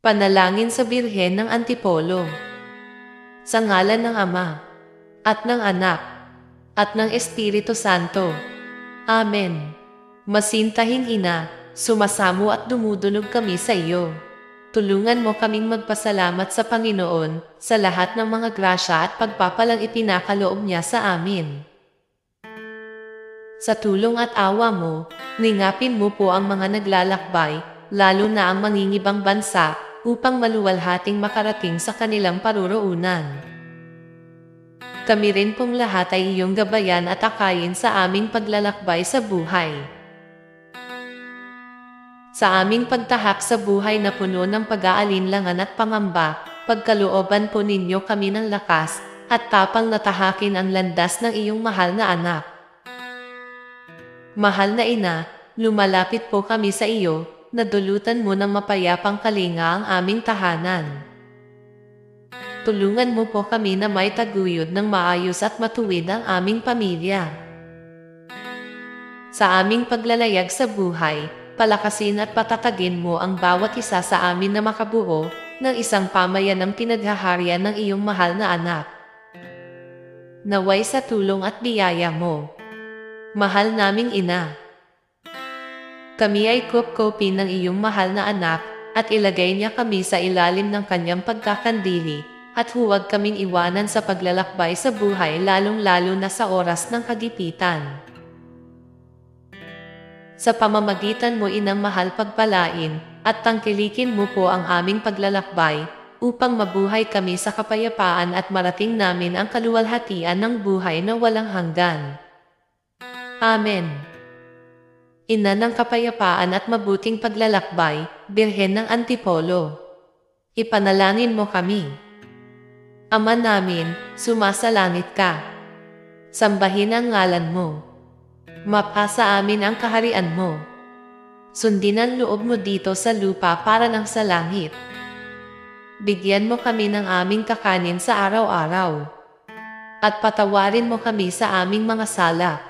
Panalangin sa Birhen ng Antipolo. Sa ngalan ng Ama, at ng Anak, at ng Espiritu Santo. Amen. Masintahing Ina, sumasamo at dumudulog kami sa iyo. Tulungan mo kaming magpasalamat sa Panginoon sa lahat ng mga grasya at pagpapalang ipinakaloob niya sa amin. Sa tulong at awa mo, ningapin mo po ang mga naglalakbay, lalo na ang mangingibang bansa, upang maluwalhating makarating sa kanilang paruroonan. Kami rin pong lahat ay iyong gabayan at akayin sa aming paglalakbay sa buhay. Sa aming pagtahak sa buhay na puno ng pag-aalinlangan at pangamba, pagkalooban po ninyo kami ng lakas at tapang natahakin ang landas ng iyong mahal na anak. Mahal na ina, lumalapit po kami sa iyo, nadulutan mo ng mapayapang kalinga ang aming tahanan. Tulungan mo po kami na may taguyod ng maayos at matuwid ang aming pamilya. Sa aming paglalayag sa buhay, palakasin at patatagin mo ang bawat isa sa amin na makabuo ng isang pamayan ng pinaghaharian ng iyong mahal na anak. Naway sa tulong at biyaya mo. Mahal naming ina. Kami ay kupkopin ng iyong mahal na anak at ilagay niya kami sa ilalim ng kanyang pagkakandili at huwag kaming iwanan sa paglalakbay sa buhay lalong-lalo na sa oras ng kagipitan. Sa pamamagitan mo inang mahal pagpalain at tangkilikin mo po ang aming paglalakbay upang mabuhay kami sa kapayapaan at marating namin ang kaluwalhatian ng buhay na walang hanggan. Amen. Ina ng kapayapaan at mabuting paglalakbay, Birhen ng Antipolo. Ipanalangin mo kami. Ama namin, sumasalangit ka. Sambahin ang ngalan mo. Mapasa amin ang kaharian mo. Sundin ang loob mo dito sa lupa para ng sa langit. Bigyan mo kami ng aming kakanin sa araw-araw. At patawarin mo kami sa aming mga sala